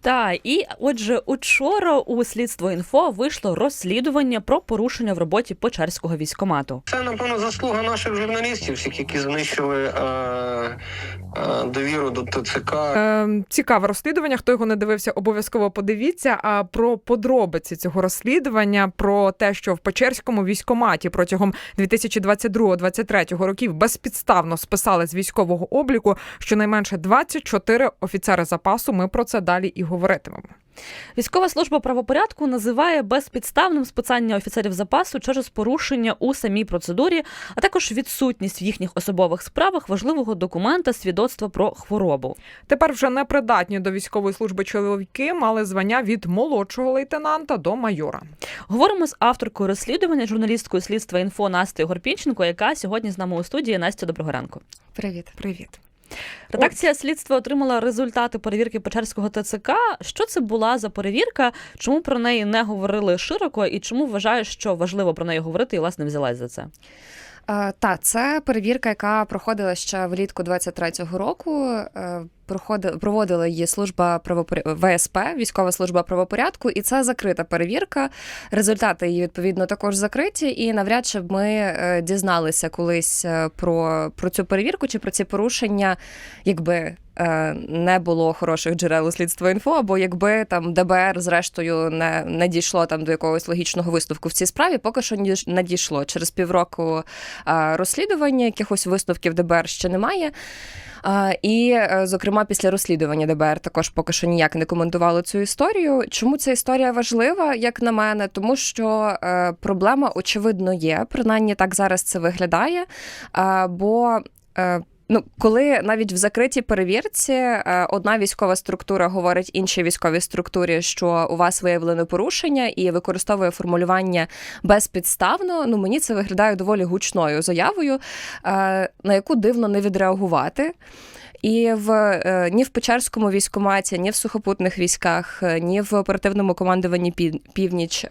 Так, і отже, учора у слідство інфо вийшло розслідування про порушення в роботі Печерського військомату. Це напевно заслуга наших журналістів, всіх, які знищили е, е, довіру до ТЦК. Е, цікаве розслідування. Хто його не дивився, обов'язково подивіться. А про подробиці цього розслідування, про те, що в Печерському військоматі протягом 2022-2023 років безпідставно списали з військового обліку щонайменше 24 офіцери запасу. Ми про це далі і говоритимемо. Військова служба правопорядку називає безпідставним списання офіцерів запасу через порушення у самій процедурі, а також відсутність в їхніх особових справах важливого документа свідоцтва про хворобу. Тепер вже непридатні до військової служби чоловіки мали звання від молодшого лейтенанта до майора. Говоримо з авторкою розслідування, журналісткою слідства інфо Настею Горпінченко, яка сьогодні з нами у студії. Настя, доброго ранку. Привіт. Привіт. Редакція слідства отримала результати перевірки Печерського ТЦК. Що це була за перевірка? Чому про неї не говорили широко, і чому вважаєш, що важливо про неї говорити і власне взялась за це? Е, Та це перевірка, яка проходила ще влітку 23-го року. Проходила Проводила її служба правопор... ВСП, військова служба правопорядку, і це закрита перевірка. Результати її відповідно також закриті. І навряд чи ми е, дізналися колись е, про, про цю перевірку чи про ці порушення, якби. Е, Не було хороших джерел у слідства інфо, або якби там ДБР зрештою не, не дійшло там до якогось логічного висновку в цій справі, поки що не дійшло. Через півроку розслідування якихось висновків ДБР ще немає. А, І, е, зокрема, після розслідування ДБР також поки що ніяк не коментувало цю історію. Чому ця історія важлива, як на мене? Тому що е, проблема очевидно є, принаймні так зараз це виглядає. Бо е, Ну, коли навіть в закритій перевірці е, одна військова структура говорить іншій військовій структурі, що у вас виявлено порушення і використовує формулювання безпідставно, ну мені це виглядає доволі гучною заявою, е, на яку дивно не відреагувати. І в е, ні в Печерському військкоматі, ні в сухопутних військах, ні в оперативному командуванні Пів- північ.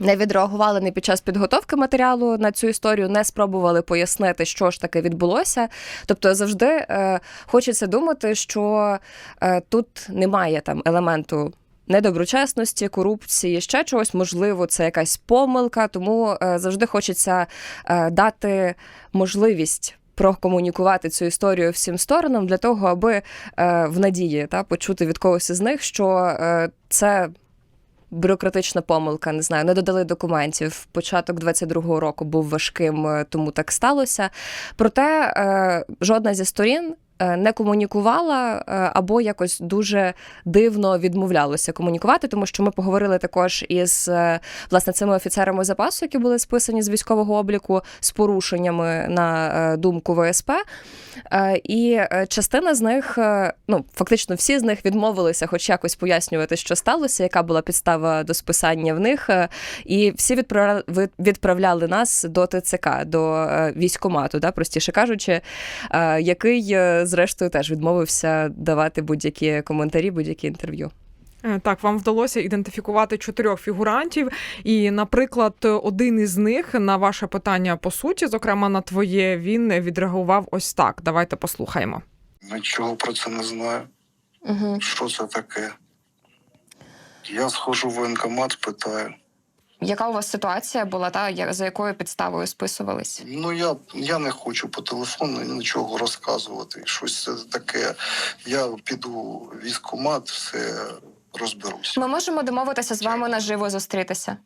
Не відреагували не під час підготовки матеріалу на цю історію, не спробували пояснити, що ж таке відбулося. Тобто завжди е, хочеться думати, що е, тут немає там елементу. Недоброчесності, корупції, ще чогось, можливо, це якась помилка, тому е, завжди хочеться е, дати можливість прокомунікувати цю історію всім сторонам для того, аби е, в надії та, почути від когось із них, що це бюрократична помилка, не знаю, не додали документів. Початок 22-го року був важким, е, тому так сталося. Проте е, жодна зі сторін. Е, Не комунікувала е, або якось дуже дивно відмовлялося комунікувати, тому що ми поговорили також із е, власне цими офіцерами запасу, які були списані з військового обліку з порушеннями на думку ВСП. І частина з них, ну фактично всі з них відмовилися, хоч якось пояснювати, що сталося, яка була підстава до списання в них. І всі відправляли, нас до ТЦК, до військкомату, да, простіше кажучи, який, зрештою, теж відмовився давати будь-які коментарі, будь-які інтерв'ю. Е, Так, вам вдалося ідентифікувати чотирьох фігурантів, і, наприклад, один із них на ваше питання по суті, зокрема на твоє, він відреагував ось так. Давайте послухаємо. Нічого про це не знаю. Угу. Що це таке? Я схожу в воєнкомат, питаю. Яка у вас ситуація була, та за якою підставою списувались? Ну я, я не хочу по телефону нічого розказувати. Щось це таке. Я піду в військкомат, все розберусь. Ми можемо домовитися з вами наживо зустрітися.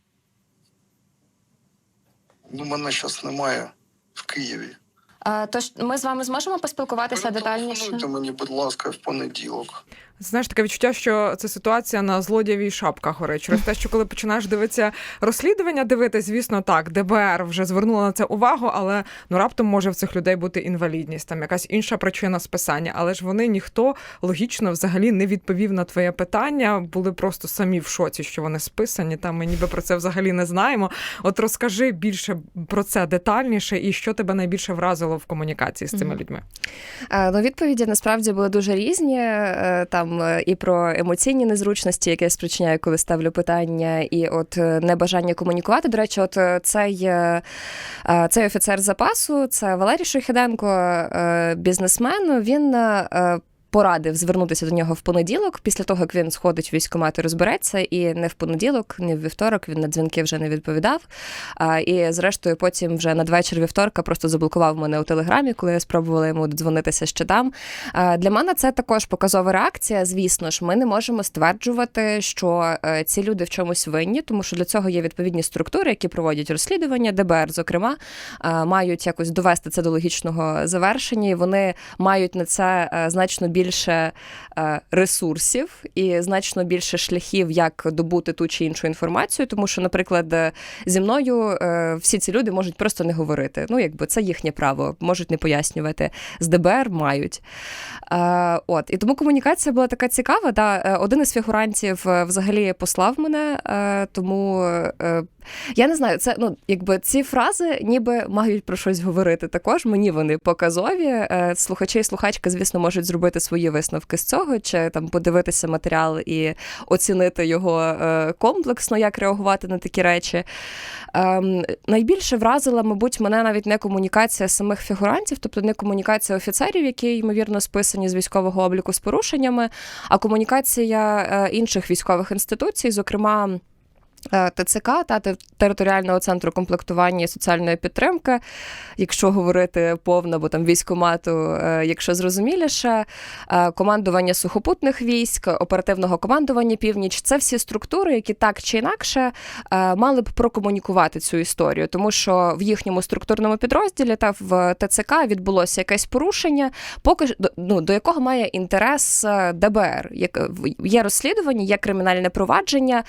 Ну, мене зараз немає в Києві. А, тож ми з вами зможемо поспілкуватися детальніше. Перетелефонуйте мені, будь ласка, в понеділок. Знаєш, таке відчуття, що це ситуація на злодієвій шапках горить. Через те, що коли починаєш дивитися розслідування, дивитись, звісно, так, ДБР вже звернуло на це увагу, але ну раптом може в цих людей бути інвалідність, там якась інша причина списання. Але ж вони ніхто логічно взагалі не відповів на твоє питання, були просто самі в шоці, що вони списані. Там ми ніби про це взагалі не знаємо. От розкажи більше про це детальніше, і що тебе найбільше вразило в комунікації з цими людьми. Е, Ну, відповіді насправді були дуже різні. е, Е, і про емоційні незручності, які я спричиняю, коли ставлю питання, і от е, небажання комунікувати. До речі, от е, цей, цей офіцер запасу, це Валерій Шохіденко, бізнесмен. Він. Порадив звернутися до нього в понеділок, після того як він сходить в військкомат і розбереться, і не в понеділок, не в вівторок він на дзвінки вже не відповідав. А, і зрештою, потім вже надвечір вівторка просто заблокував мене у телеграмі, коли я спробувала йому додзвонитися ще там. А, для мене це також показова реакція. Звісно ж, ми не можемо стверджувати, що е, ці люди в чомусь винні, тому що для цього є відповідні структури, які проводять розслідування, ДБР, зокрема, мають якось довести це до логічного завершення. і Вони мають на це е, значно більше е, ресурсів і значно більше шляхів, як добути ту чи іншу інформацію. Тому що, наприклад, е, зі мною е, всі ці люди можуть просто не говорити. Ну, якби це їхнє право, можуть не пояснювати. З ДБР мають. От і тому комунікація була така цікава. Е, Один із фігурантів взагалі послав мене, тому. Я не знаю, це ну якби ці фрази ніби мають про щось говорити. Також мені вони показові. Слухачі і слухачки, звісно, можуть зробити свої висновки з цього, чи там подивитися матеріал і оцінити його е, комплексно, як реагувати на такі речі. Ем, найбільше вразила, мабуть, мене навіть не комунікація самих фігурантів, тобто не комунікація офіцерів, які ймовірно списані з військового обліку з порушеннями, а комунікація е, інших військових інституцій, зокрема. Е, ТЦК та територіального центру комплектування і соціальної підтримки, якщо говорити повно, бо там військомату, е, якщо зрозуміліше, е, командування сухопутних військ, оперативного командування північ це всі структури, які так чи інакше мали б прокомунікувати цю історію, тому що в їхньому структурному підрозділі та в ТЦК відбулося якесь порушення, поки ну, до якого має інтерес ДБР. Як є розслідування, є кримінальне провадження.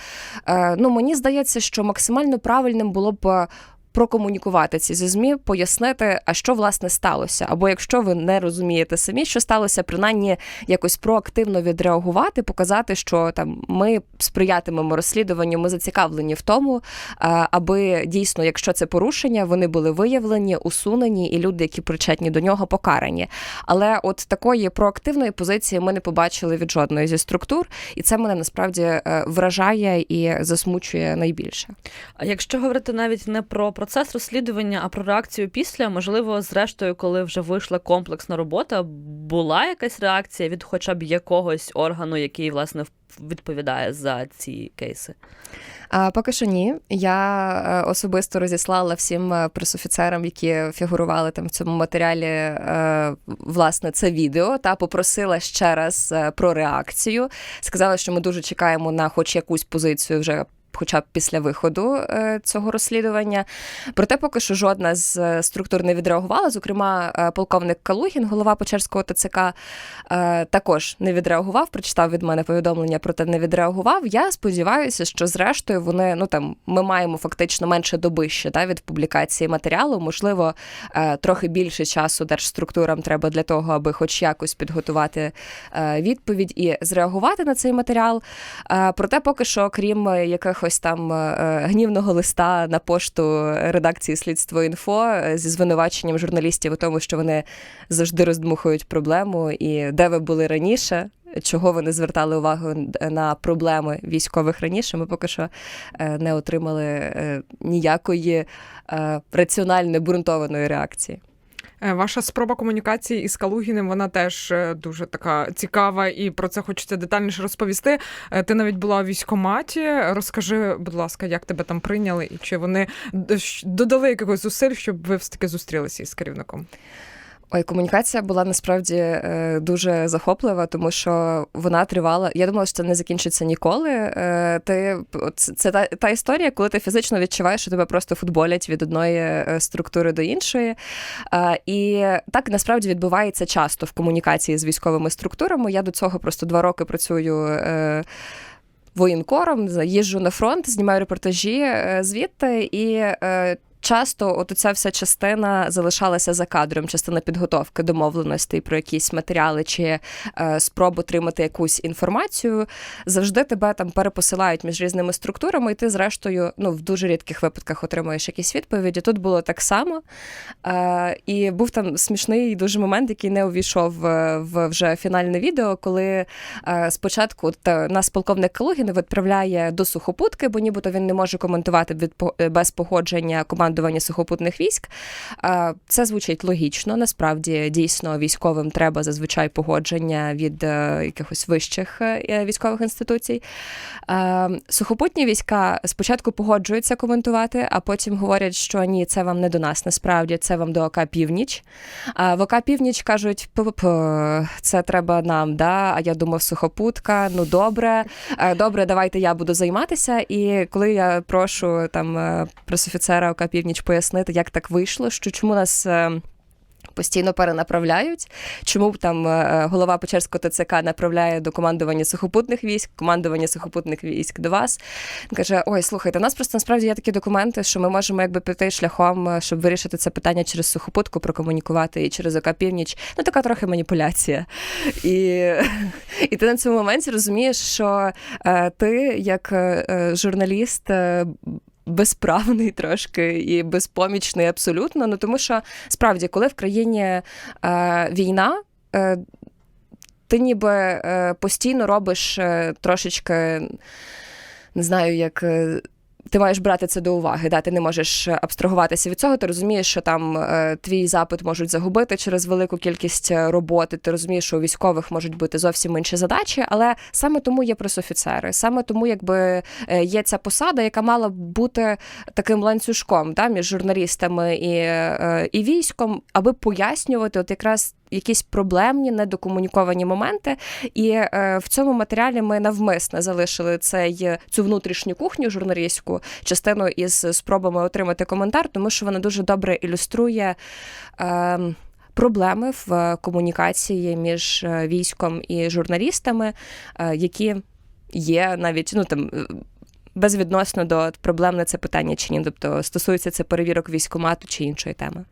Ну мені здається, що максимально правильним було б. Е, Прокомунікувати ці зі ЗМІ, пояснити, а що власне сталося. Або якщо ви не розумієте самі, що сталося, принаймні якось проактивно відреагувати, показати, що там ми сприятимемо розслідуванню, ми зацікавлені в тому, аби дійсно, якщо це порушення, вони були виявлені, усунені, і люди, які причетні до нього, покарані. Але от такої проактивної позиції ми не побачили від жодної зі структур, і це мене насправді е, вражає і засмучує найбільше. А якщо говорити навіть не про процес розслідування, а про реакцію після, можливо, зрештою, коли вже вийшла комплексна робота, була якась реакція від хоча б якогось органу, який власне відповідає за ці кейси? А поки що ні. Я е, особисто розіслала всім е, пресофіцерам, які фігурували там в цьому матеріалі, е, власне, це відео та попросила ще раз про реакцію. Сказала, що ми дуже чекаємо на хоч якусь позицію вже. Хоча б після виходу е, цього розслідування, проте поки що жодна з е, структур не відреагувала. Зокрема, е, полковник Калугін, голова Печерського ТЦК, також не відреагував. Прочитав від мене повідомлення, проте не відреагував. Я сподіваюся, що зрештою вони ну там ми маємо фактично менше доби ще да, від публікації матеріалу. Можливо, трохи більше часу держструктурам треба для того, аби хоч якось підготувати відповідь і зреагувати на цей матеріал. Проте, поки що, крім е, якихось там е, гнівного листа на пошту редакції слідство інфо е, зі звинуваченням журналістів у тому, що вони завжди роздмухують проблему, і де ви були раніше. Чого ви не звертали увагу на проблеми військових раніше? Ми поки що е, не отримали е, ніякої е, раціонально ґрунтованої реакції. Е, Ваша спроба комунікації із Калугіним, вона теж е, дуже така цікава, і про це хочеться детальніше розповісти. Е, Ти навіть була у військкоматі. Розкажи, будь ласка, як тебе там прийняли, і чи вони додали якихось зусиль, щоб ви все-таки зустрілися із керівником? Ой, комунікація була насправді е, дуже захоплива, тому що вона тривала. Я думала, що це не закінчиться ніколи. Е, ти це та, та історія, коли ти фізично відчуваєш, що тебе просто футболять від одної е, структури до іншої. І так насправді відбувається часто в комунікації з військовими структурами. Я до цього просто два роки працюю. Воєнкором їжджу на фронт, знімаю репортажі звідти і часто от ця вся частина залишалася за кадром, частина підготовки домовленостей про якісь матеріали чи е, спроб отримати якусь інформацію. Завжди тебе там перепосилають між різними структурами, і ти, зрештою, ну в дуже рідких випадках отримуєш якісь відповіді. Тут було так само. Е, і був там смішний дуже момент, який не увійшов е, в вже фінальне відео, коли е, спочатку от, е, нас полковник Калугін відправляє до сухопутки, бо нібито він не може коментувати від е, без погодження команди командування сухопутних військ. Це звучить логічно. Насправді, дійсно, військовим треба зазвичай погодження від е, якихось вищих е, військових інституцій. Сухопутні війська спочатку погоджуються коментувати, а потім говорять, що ні, це вам не до нас. Насправді це вам до ОК Північ. А в ОК Північ кажуть, «П-п-п, це треба нам. Да? А я думав, сухопутка. Ну добре, Е, добре, давайте я буду займатися. І коли я прошу там пресофіцера ОК Північ пояснити, як так вийшло, що чому нас. е, Постійно перенаправляють. Чому там е, голова Печерського ТЦК направляє до командування сухопутних військ, командування сухопутних військ до вас? Він каже: Ой, слухайте, у нас просто насправді є такі документи, що ми можемо якби піти шляхом, е, щоб вирішити це питання через сухопутку, прокомунікувати і через ОК Північ. Ну така трохи маніпуляція. І, і ти на цьому моменті розумієш, що е, ти як е, е, журналіст. Е, Безправний трошки і безпомічний абсолютно. Ну тому що справді, коли в країні е, війна, е, ти ніби е, постійно робиш е, трошечки, не знаю, як. Е, ти маєш брати це до уваги, да? ти не можеш абстрагуватися від цього. Ти розумієш, що там е, твій запит можуть загубити через велику кількість е, роботи. Ти розумієш, що у військових можуть бути зовсім інші задачі, але саме тому є пресофіцери, саме тому, якби е, є ця посада, яка мала б бути таким ланцюжком да, між журналістами і, е, і військом, аби пояснювати, от якраз. Якісь проблемні, недокомуніковані моменти, і е, в цьому матеріалі ми навмисно залишили цей цю внутрішню кухню журналістську частину із спробами отримати коментар, тому що вона дуже добре ілюструє. Е, Проблеми в комунікації між е, військом і журналістами, е, які є навіть ну там е, безвідносно до проблемне це питання чи ні, тобто стосується це перевірок військомату чи іншої теми.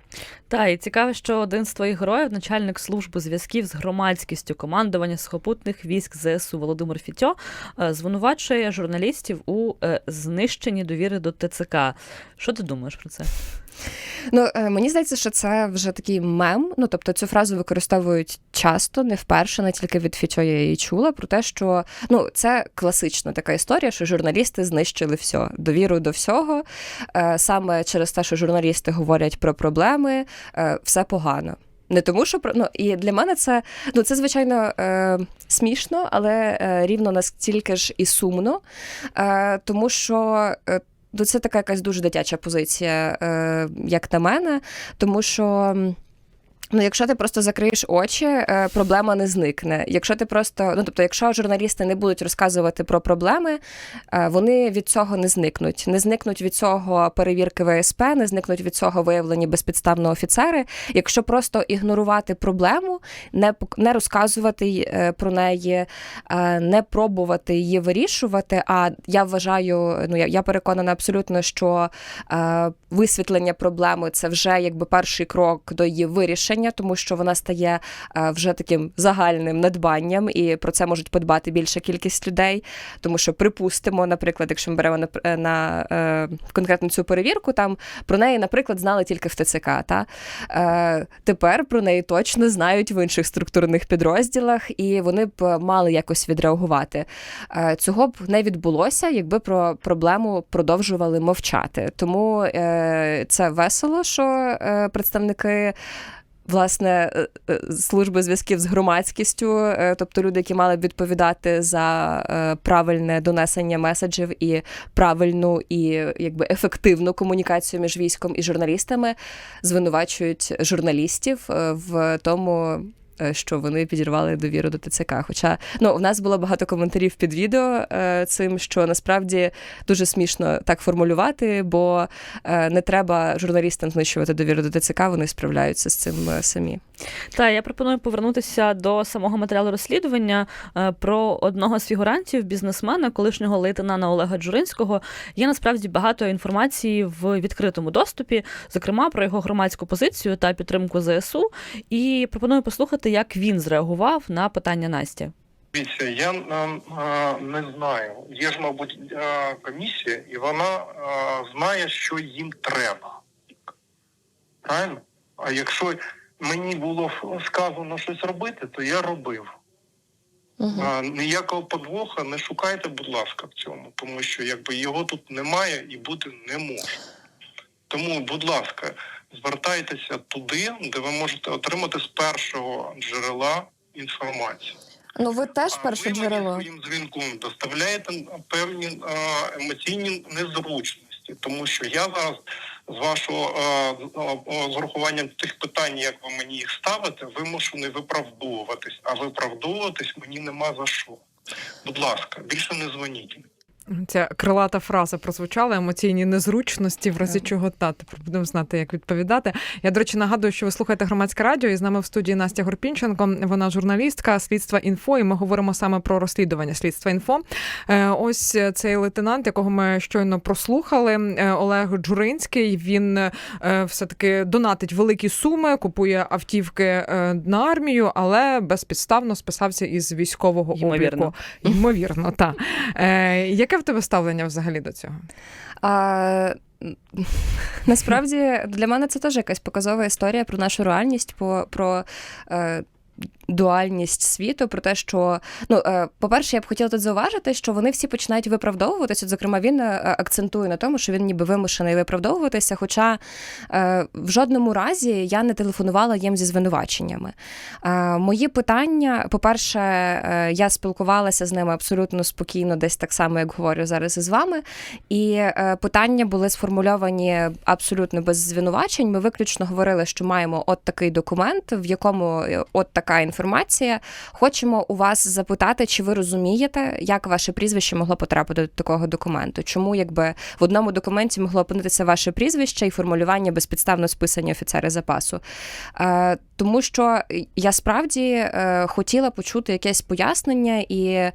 Та і цікаво, що один з твоїх героїв, начальник служби зв'язків з громадськістю командування сухопутних військ ЗСУ Володимир Фітьо, е, звинувачує журналістів у е, знищенні довіри до ТЦК. Що ти думаєш про це? Ну е, мені здається, що це вже такий мем. Ну тобто цю фразу використовують часто, не вперше, не тільки від Фічо я її чула. Про те, що ну це класична така історія, що журналісти знищили все, довіру до всього. Е, Саме через те, що журналісти говорять про проблеми, е, все погано. Не тому, що ну, і для мене це ну це звичайно е, смішно, але е, рівно настільки ж і сумно, е, тому що. Ну, це така якась дуже дитяча позиція, е, як на мене, тому що. Ну, якщо ти просто закриєш очі, е, проблема не зникне. Якщо ти просто, ну тобто, якщо журналісти не будуть розказувати про проблеми, е, вони від цього не зникнуть. Не зникнуть від цього перевірки ВСП, не зникнуть від цього виявлені безпідставно офіцери. Якщо просто ігнорувати проблему, не не розказувати е, про неї, не пробувати її вирішувати. А я вважаю, ну я, я переконана абсолютно, що висвітлення проблеми це вже якби перший крок до її вирішення, тому що вона стає е, вже таким загальним надбанням, і про це можуть подбати більша кількість людей. Тому що, припустимо, наприклад, якщо ми беремо на, е, на е, конкретно цю перевірку, там про неї, наприклад, знали тільки в ТЦК. Та? Е, тепер про неї точно знають в інших структурних підрозділах, і вони б мали якось відреагувати. Е, Цього б не відбулося, якби про проблему продовжували мовчати. Тому е, це весело, що е, представники. Власне, е, е, служби зв'язків з громадськістю, е, тобто люди, які мали б відповідати за правильне донесення меседжів і правильну і якби ефективну комунікацію між військом і журналістами, звинувачують журналістів в тому. Е, Що вони підірвали довіру до ТЦК. Хоча ну, у нас було багато коментарів під відео е, цим, що насправді дуже смішно так формулювати, бо е, не треба журналістам знищувати довіру до ТЦК, вони справляються з цим самі. Та я пропоную повернутися до самого матеріалу розслідування е, про одного з фігурантів, бізнесмена, колишнього лейтенана Олега Джуринського. Є насправді багато інформації в відкритому доступі, зокрема про його громадську позицію та підтримку ЗСУ. І пропоную послухати, як він зреагував на питання Насті. Дивіться, я е, не знаю. Є ж, мабуть, е, комісія, і вона знає, що їм треба. Правильно? А якщо мені було сказано щось робити, то я робив. Е, Ніякого подвоха не шукайте, будь ласка, в цьому, тому що якби його тут немає і бути не може. Тому, будь ласка, звертайтеся туди, де ви можете отримати з першого джерела інформацію. Ну ви теж А перше ви мені джерело. своїм дзвінком доставляєте певні емоційні незручності, тому що я зараз з вашого е, з урахуванням тих питань, як ви мені їх ставите, вимушений виправдовуватись. А виправдовуватись мені нема за що. Будь ласка, більше не дзвоніть. Ця крилата фраза прозвучала емоційні незручності, в разі чого та тепер будемо знати, як відповідати. Я, до речі, нагадую, що ви слухаєте громадське радіо, і з нами в студії Настя Горпінченко. Вона журналістка слідства інфо, і ми говоримо саме про розслідування слідства інфо. Е, Ось цей лейтенант, якого ми щойно прослухали, е, Олег Джуринський. Він е, все таки донатить великі суми, купує автівки на армію, але безпідставно списався із військового Ймовірно. обліку. Ймовірно, так. Яке в тебе ставлення взагалі до цього? А, насправді для мене це теж якась показова історія про нашу реальність, про, про. Е, Дуальність світу про те, що ну е, по-перше, я б хотіла тут зауважити, що вони всі починають виправдовуватися. Зокрема, він е, акцентує на тому, що він ніби вимушений виправдовуватися. Хоча е, в жодному разі я не телефонувала їм зі звинуваченнями. Е, мої питання, по-перше, е, я спілкувалася з ними абсолютно спокійно, десь так само, як говорю зараз із вами. І е, питання були сформульовані абсолютно без звинувачень. Ми виключно говорили, що маємо от такий документ, в якому е, от така інформація. Хочемо у вас запитати, чи ви розумієте, як ваше прізвище могло потрапити до такого документу? Чому якби в одному документі могло опинитися ваше прізвище і формулювання безпідставно списані офіцери запасу? Е, тому що я справді е, хотіла почути якесь пояснення, і е,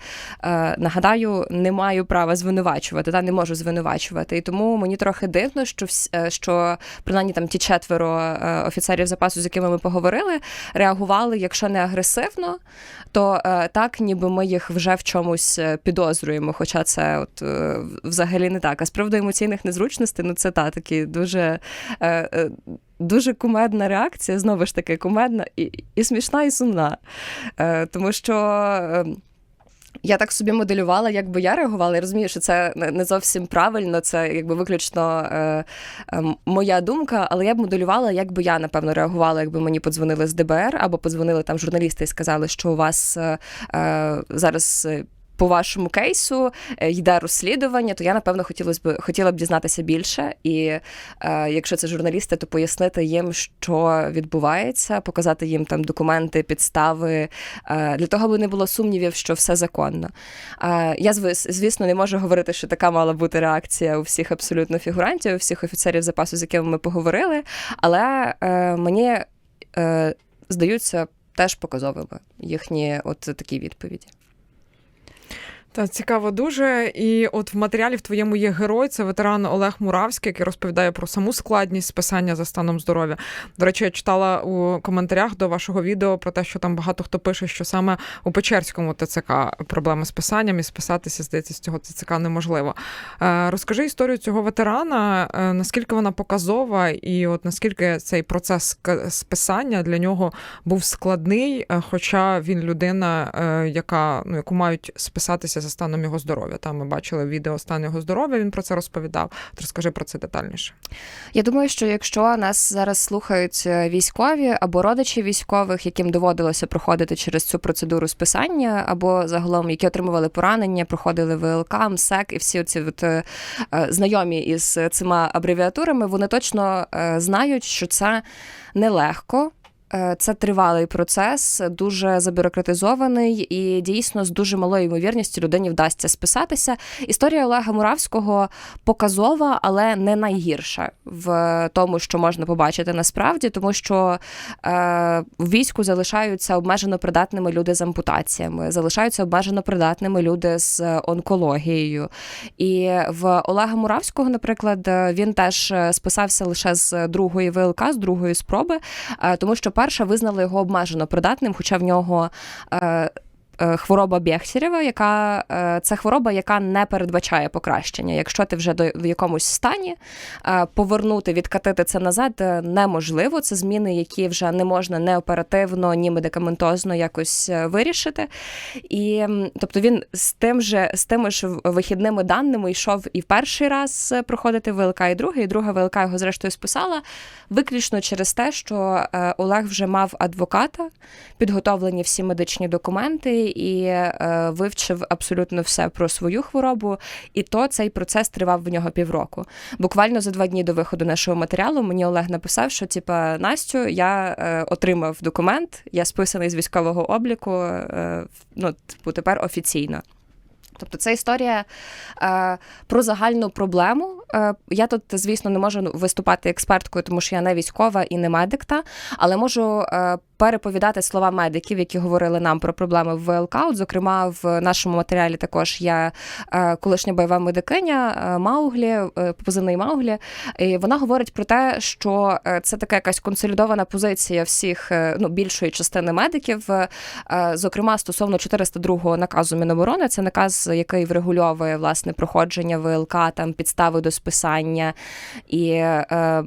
нагадаю, не маю права звинувачувати, та не можу звинувачувати. І тому мені трохи дивно, що е, що принаймні там ті четверо е, офіцерів запасу, з якими ми поговорили, реагували, якщо не агресивно, то е, так, ніби ми їх вже в чомусь е, підозрюємо. Хоча це от е, взагалі не так. А з приводу емоційних незручностей, ну це та такі дуже. Дуже кумедна реакція, знову ж таки, кумедна і, і смішна, і сумна. Е, тому що е, я так собі моделювала, як би я реагувала. Я розумію, що це не зовсім правильно, це якби виключно е, е, моя думка, але я б моделювала, як би я, напевно, реагувала, якби мені подзвонили з ДБР або подзвонили там журналісти і сказали, що у вас е, е, зараз. По вашому кейсу е, йде розслідування, то я напевно хотілося б хотіла б дізнатися більше. І е, якщо це журналісти, то пояснити їм, що відбувається, показати їм там документи, підстави е, для того, аби не було сумнівів, що все законно. Я звісно не можу говорити, що така мала бути реакція у всіх абсолютно фігурантів, у всіх офіцерів запасу, з якими ми поговорили. Але мені здаються теж показовими їхні от такі відповіді. Та цікаво дуже. І от в матеріалі в твоєму є герой, це ветеран Олег Муравський, який розповідає про саму складність списання за станом здоров'я. До речі, я читала у коментарях до вашого відео про те, що там багато хто пише, що саме у Печерському ТЦК проблеми з писанням і списатися, здається, з цього ТЦК неможливо. Е, Розкажи історію цього ветерана, е, наскільки вона показова, і от наскільки цей процес списання для нього був складний, е, хоча він людина, яка ну яку мають списатися за станом його здоров'я. Там ми бачили відео стан його здоров'я. Він про це розповідав. От Розкажи про це детальніше. Я думаю, що якщо нас зараз слухають е, військові або родичі військових, яким доводилося проходити через цю процедуру списання, або загалом які отримували поранення, проходили ВЛК, МСЕК і всі ці от, е, е, знайомі із цими абревіатурами, вони точно знають, що це нелегко. Е, Це тривалий процес, дуже забюрократизований і дійсно з дуже малою ймовірністю людині вдасться списатися. Історія Олега Муравського показова, але не найгірша в тому, що можна побачити насправді, тому що е, в війську залишаються обмежено придатними люди з ампутаціями, залишаються обмежено придатними люди з онкологією. І в Олега Муравського, наприклад, е, він теж е, списався лише з другої ВЛК, з другої спроби, е, тому що перша визнала його обмежено придатним, хоча в нього. е, хвороба Бехтерєва, яка е, це хвороба, яка не передбачає покращення. Якщо ти вже до в якомусь стані, е, повернути, відкатити це назад е, неможливо. Це зміни, які вже не можна не оперативно, ні медикаментозно якось е, вирішити. І тобто він з тим же з тими ж вихідними даними йшов і в перший раз е, проходити ВЛК, і другий, і друга ВЛК його зрештою списала, виключно через те, що е, Олег вже мав адвоката, підготовлені всі медичні документи і е, вивчив абсолютно все про свою хворобу. І то цей процес тривав в нього півроку. Буквально за два дні до виходу нашого матеріалу мені Олег написав, що типа Настю, я е, отримав документ, я списаний з військового обліку. Е, ну, типу, тепер офіційно. Тобто це історія е, про загальну проблему. Е, я тут, звісно, не можу виступати експерткою, тому що я не військова і не медик, та, але можу е, переповідати слова медиків, які говорили нам про проблеми в ВЛК. От, зокрема, в нашому матеріалі також є е, колишня бойова медикиня Мауглі, позивний Мауглі. І вона говорить про те, що це така якась консолідована позиція всіх, ну, більшої частини медиків, зокрема стосовно 402 наказу Міноборони. Це наказ, який врегульовує власне проходження ВЛК, там підстави до списання і. е,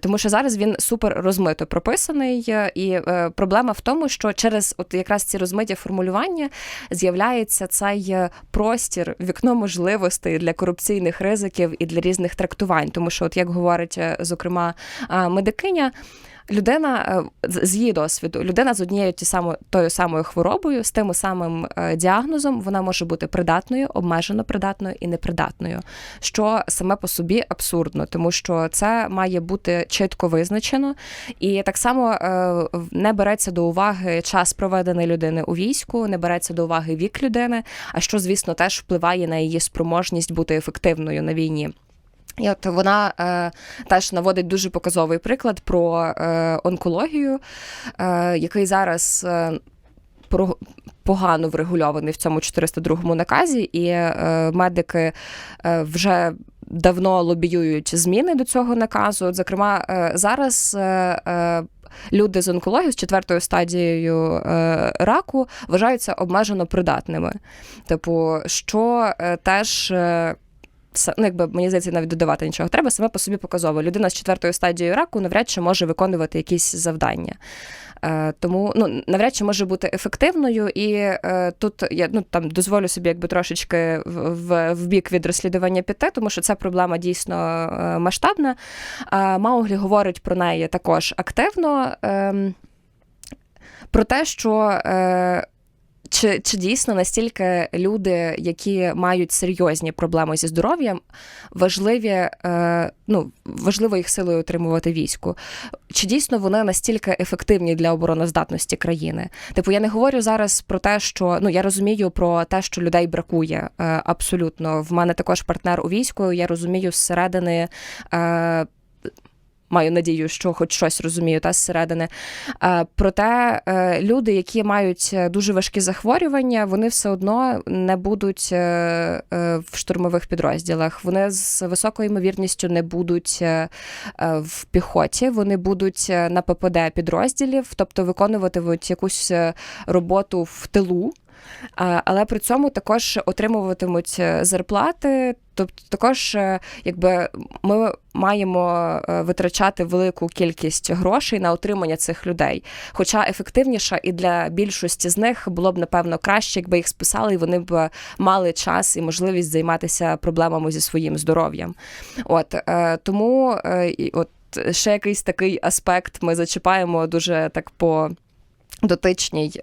Тому що зараз він супер розмито прописаний, е, і е, проблема в тому, що через от якраз ці розмиті формулювання з'являється цей простір, вікно можливостей для корупційних ризиків і для різних трактувань. Тому що, от як говорить, зокрема, медикиня. Людина е, з її досвіду, людина з однією ті само, тою самою хворобою, з тим самим е, діагнозом, вона може бути придатною, обмежено придатною і непридатною, що саме по собі абсурдно, тому що це має бути чітко визначено, і так само е, не береться до уваги час проведений людини у війську, не береться до уваги вік людини, а що, звісно, теж впливає на її спроможність бути ефективною на війні. І от вона е, теж наводить дуже показовий приклад про е, онкологію, е, який зараз е, про, погано врегульований в цьому 402 наказі, і е, медики е, вже. Давно лобіюють зміни до цього наказу. От, зокрема, е, зараз е, е, люди з онкологією з четвертою стадією е, раку вважаються обмежено придатними. Типу, що е, теж. Ну, якби мені здається, навіть додавати нічого треба, саме по собі показово. Людина з четвертою стадією раку навряд чи може виконувати якісь завдання. Е, тому ну, навряд чи може бути ефективною, і е, тут я ну там дозволю собі якби трошечки в, в бік від розслідування піти, тому що ця проблема дійсно е, масштабна. Е, Мауглі говорить про неї також активно. Е, про те, що е, чи, чи дійсно настільки люди, які мають серйозні проблеми зі здоров'ям, важливі, е, ну, важливо їх силою отримувати війську? Чи дійсно вони настільки ефективні для обороноздатності країни? Типу, я не говорю зараз про те, що ну я розумію про те, що людей бракує е, абсолютно. В мене також партнер у війську. Я розумію зсередини. Е, Маю надію, що хоч щось розумію та зсередини. Е, Проте е, люди, які мають е, дуже важкі захворювання, вони все одно не будуть в штурмових підрозділах. Вони з високою ймовірністю не будуть в піхоті, вони будуть на ППД підрозділів, тобто виконуватимуть якусь роботу в тилу. Але при цьому також отримуватимуть е, зарплати. Тобто, також, е, якби ми маємо е, витрачати велику кількість грошей на утримання цих людей. Хоча ефективніше і для більшості з них було б напевно краще, якби їх списали, і вони б мали час і можливість займатися проблемами зі своїм здоров'ям. От тому от ще якийсь такий аспект ми зачіпаємо дуже так по дотичній.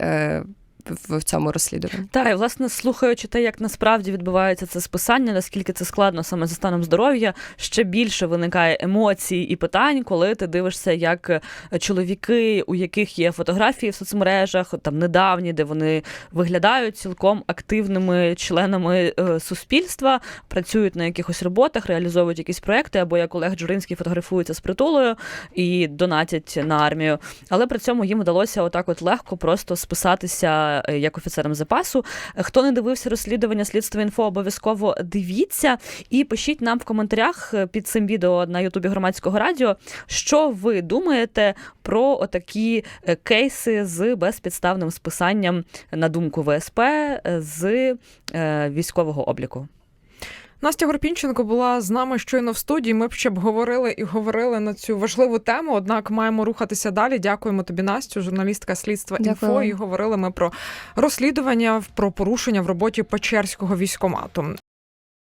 В в цьому розслідуванні. Так, і власне слухаючи те, як насправді відбувається це списання, наскільки це складно саме за станом здоров'я, ще більше виникає емоцій і питань, коли ти дивишся, як е, чоловіки, у яких є фотографії в соцмережах, там недавні, де вони виглядають цілком активними членами е, суспільства, працюють на якихось роботах, реалізовують якісь проекти, або як Олег Джуринський фотографується з притулою і донатять на армію. Але при цьому їм вдалося отак, от легко просто списатися е, як офіцером запасу. Хто не дивився розслідування слідства інфо, обов'язково дивіться і пишіть нам в коментарях е, під цим відео на Ютубі громадського радіо, що ви думаєте про отакі е, кейси з безпідставним списанням на думку ВСП з військового обліку. Настя Горпінченко була з нами щойно в студії. Ми б ще б говорили і говорили на цю важливу тему. Однак маємо рухатися далі. Дякуємо тобі, Настю, журналістка слідства Дякую інфо. І говорили ми про розслідування про порушення в роботі Печерського військомату.